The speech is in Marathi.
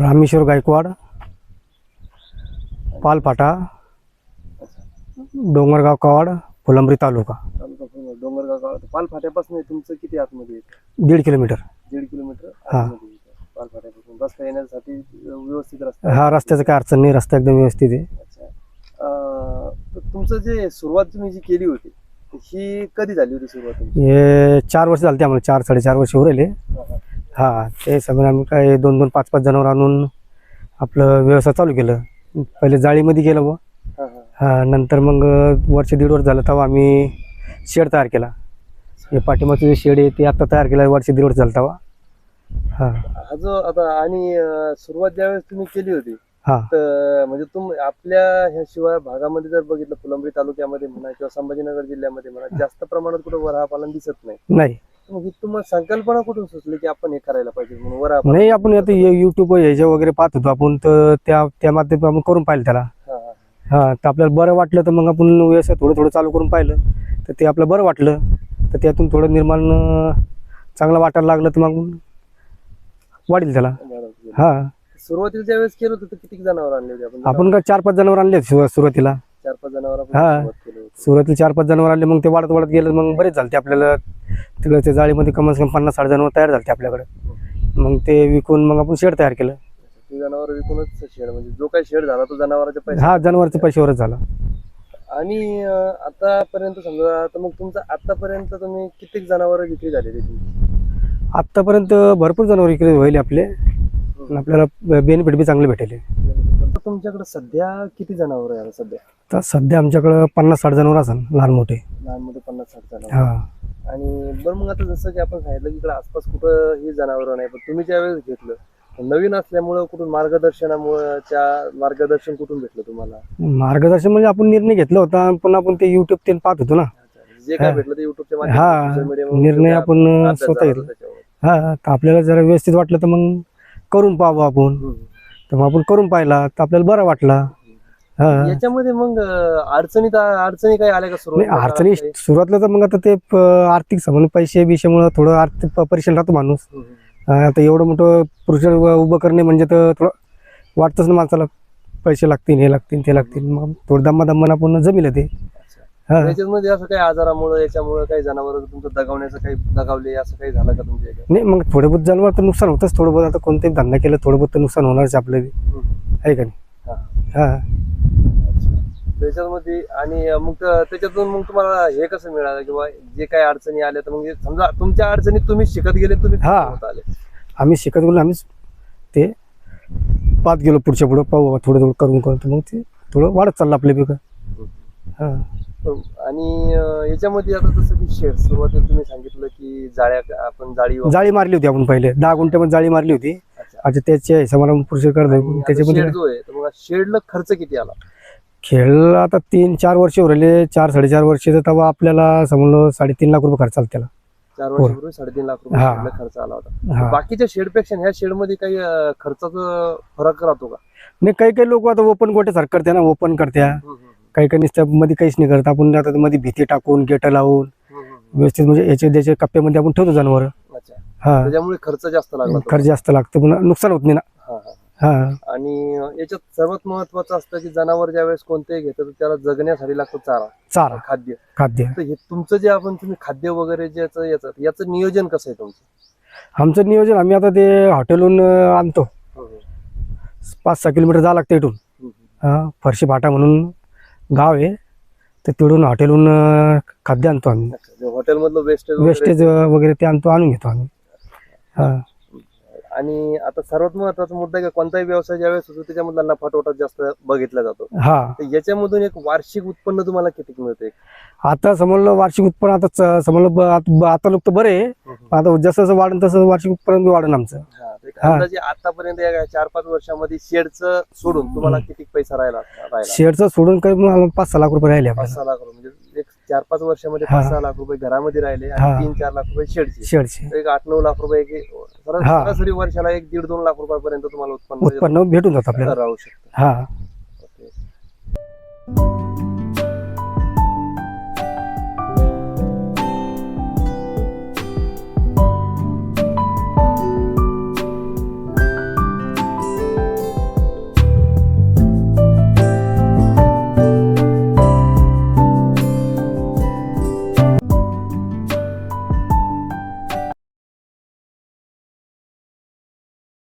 रामेश्वर गायकवाड पालपाटा डोंगरगाव कवाड फुलंब्री तालुका. तालुका पूर्ण डोंगरगाव गावात पाल फाट्यापासून तुमचं किती आतमध्ये येतं? दीड किलोमीटर. दीड किलोमीटर हा. आतमध्ये येतं. पाल फाट्यापासून रस्ता येण्यासाठी व्यवस्थित रस्ता. हा रस्त्याचं काय अडचण नाही रस्ता एकदम व्यवस्थित आहे. अच्छा. अं, तर तुमचं जे सुरुवात तुम्ही जी केली होती ही कधी झाली होती सुरुवात तुमची? हे चार वर्ष झाले आम्हाला चार साडेचार वर्ष उरले. हा, हा. हा ते सगळं आम्ही काय दोन दोन पाच पाच जनावर आणून आपलं व्यवसाय चालू केलं. पहिले जाळीमध्ये गेलं बुवा. हा, हा. हा नंतर मग वर्ष दीड वर्ष झालं तेव्हा आम्ही शेड तयार केला. हे पाठीमागचं जे शेड आहे ते आता तयार केलं वर्ष दीड वर्ष झालं तेव्हा. हा. हा जो आता आणि अं, सुरुवात ज्यावेळेस तुम्ही केली होती हा. तर म्हणजे तुम आपल्या ह्या शिवाय भागामध्ये जर बघितलं फुलंब्री तालुक्यामध्ये म्हणा किंवा संभाजीनगर जिल्ह्यामध्ये म्हणा जास्त प्रमाणात कुठं वराह पालन दिसत नाही. नाही. मग ही तुम्हाला संकल्पना कुठून सुचली की आपण हे करायला पाहिजे म्हणून? नाही आपण आता युट्यूब ह्याच्या वगैरे पाहत होतो आपण तर त्या त्या माध्यमातून आपण करून पाहिलं त्याला. हा, हा. हा तर आपल्याला बरं वाटलं तर मग आपण व्यवसाय थोडं थोडं चालू करून पाहिलं. तर ते आपलं बरं वाटलं. तर त्यातून थोडं निर्माण अं, चांगलं वाटायला लागलं तर मग वाढेल त्याला. बरोबर. हा. सुरुवातीला ज्यावेळेस केलं होतं तर किती जनावर आणले होते आपण? आपण काय चार पाच जनावर आणले होते सुरुवातीला? चार पाच जनावर हा. सुरुवात केली होती. सुरुवातीला चार पाच जनावर आले मग ते वाढत वाढत गेलं मग बरेच झाले आपल्याला तिकडे ते जाळीमध्ये कमीत कमी पन्नास साठ जनावर तयार झाले आपल्याकडे. मग ते विकून मग आपण शेड तयार केलं. ते जनावर विकूनच शेड म्हणजे जो काही शेड झाला तो जनावरांच्या पैसे हा जनावरच्या पैशावरच झाला. आणि अं, आतापर्यंत समजा तर मग तुमचं आतापर्यंत तुम्ही किती जनावर विक्री झालेली तुमची आत्तापर्यंत भरपूर जनावर विक्री होईल आपले. आणि आपल्याला बेनिफिट बी चांगले भेटेल. तर तुमच्याकडे सध्या किती जनावर आहे आता सध्या? तर सध्या आमच्याकडं पन्नास साठ जनावर असेल लहान मोठे. लहान मोठे पन्नास साठ जनावर. हा. आणि बरं मग आता जसं की आपण सांगितलं की इकडे आसपास कुठं ही जनावरं नाही पण तुम्ही ज्या वेळेस घेतलं नवीन असल्यामुळं कुठून मार्गदर्शनामुळं त्या मार्गदर्शन कुठून भेटलं तुम्हाला? मार्गदर्शन म्हणजे आपण निर्णय घेतला होता पण आपण ते युट्यूब ते पाहत होतो ना. जे काय. भेटलं ते युट्यूबच्या हा निर्णय आपण स्वतः घेतला. हा तर आपल्याला जरा व्यवस्थित वाटलं तर मग करून पाहावं आपण. तर मग आपण करून पाहिला तर आपल्याला बरं वाटला. याच्यामध्ये मग अडचणीत अडचणी काही आल्या का सुरुवात? अडचणी सुरुवातीला तर मग आता ते आर्थिक संबंध पैसे बिशेमुळं थोडं आर्थिक प- परेशान राहतो माणूस. आता एवढं मोठं पुरुष उभं करणे म्हणजे तर थोडं वाटतंच ना माणसाला. पैसे लागतील हे लागतील ते लागतील. मग थोडं दम्मा दम्मान आपण जमिलं ते. हा. याच्यामध्ये असं काही आजारामुळे याच्यामुळे काही जनावर तुमचं दगावण्याचं काही दगावले असं काही झालं का तुमच्या इकडे नाही मग थोडं बहुत जनावर तर नुकसान होतंच. थोडं बहुत आता कोणतेही धंदा केलं थोडं बहुत नुकसान होणारच आपलं. आहे का नाही? हा. हा त्याच्यामध्ये आणि मग त्याच्यातून मग तुम्हाला हे कसं मिळालं किंवा जे काही अडचणी आल्या तर मग हे समजा तुमच्या अडचणीत तुम्ही शिकत गेले तुम्ही हा. होत आले. आम्ही शिकत गेलो आम्हीच ते पाच गेलो पुढच्या पुढं पाहू बाबा थोडं थोडं करून करून तर मग ते थोडं वाढत चाललं आपलं पिकं हा. आणि अं, याच्यामध्ये आता जसं की शेड सुरुवातीला तुम्ही सांगितलं की जाळ्या आपण जाळी वापर- जाळी मारली होती आपण पहिले. दहा गुंठ्यामध्ये जाळी मारली होती. अच्छा. आता त्याच्या हिशोबाला पुरुष करतो. आणि आता त्याच्यामध्ये शेड जो आहे तर मग शेडला खर्च किती आला? खेळ आता तीन चार वर्ष उरले. चार साडेचार वर्ष तेव्हा आपल्याला समजलं साडेतीन लाख रुपये खर्च आला त्याला. चार वर्षापूर्वी साडेतीन लाख रुपये हा. खर्च आला होता. हा. बाकीच्या शेडपेक्षा ह्या शेडमध्ये काही अं, खर्चाचा फरक राहतो का? नाही काही काही लोक आता ओपन गोटे सारखं करते ना ओपन करत्या. काही काही नुसत्या मध्ये काहीच नाही करत. आपण आता मध्ये भीती टाकून गेट लावून व्यवस्थित म्हणजे याच्या त्याच्या कप्प्यामध्ये आपण ठेवतो जनावर. अच्छा. हा. त्याच्यामुळे खर्च जास्त लागला तो. खर्च जास्त लागतो पण नुकसान होत नाही ना. हा, हा. हा. आणि याच्यात सर्वात महत्वाचं असतं की जनावर ज्यावेळेस कोणतेही घेतं तर त्याला जगण्यासाठी लागतो चारा. चारा. खाद्य. खाद्य. तर हे तुमचं जे आपण तुम्ही खाद्य वगैरे ज्याचं याचं याचं नियोजन कसं आहे तुमचं? आमचं नियोजन आम्ही आता ते हॉटेलहून आणतो. पाच सहा किलोमीटर जावं लागतं इथून. हा फरशी भाटा म्हणून गाव आहे. तर तिकडून हॉटेलहून खाद्य आणतो आम्ही. हॉटेलमधलं वेस्टेज वेस्टेज वगैरे ते आणतो आणून घेतो आम्ही. हा. आणि आता सर्वात महत्त्वाचा मुद्दा आहे की कोणताही व्यवसाय ज्यावेळेस होतो त्याच्यामधला नफा तोटा जास्त बघितला जातो. हा. तर याच्यामधून एक वार्षिक उत्पन्न तुम्हाला किती मिळते आता समजलं वार्षिक उत्पन्न आता च- समजलं ब- आत- ब- आता लोक तर बरे आहे. आता जसं जसं वाढेल तसं वार्षिक उत्पन्न बी वाढेल आमचं. हा, तर एक हा. अंदाजे आतापर्यंत या चार पाच वर्षामध्ये शेडचं सोडून तुम्हाला किती पैसा राहिला राहिला? शेअरचं सोडून काही मग आम्हाला पाच सहा लाख रुपये राहिले पाच आपल्याला. सहा लाख रुपये. चार पाच वर्षामध्ये हा. पाच सहा लाख रुपये घरामध्ये राहिले हा. आणि तीन चार लाख रुपये शेडचे तर एक आठ नऊ लाख रुपये एक- सरा- हा. सरासरी वर्षाला एक दीड दोन लाख रुपयापर्यंत तुम्हाला उत्पन्न उत्पन्न भेटून जातं आपल्याला राहू शकतं हा ओके.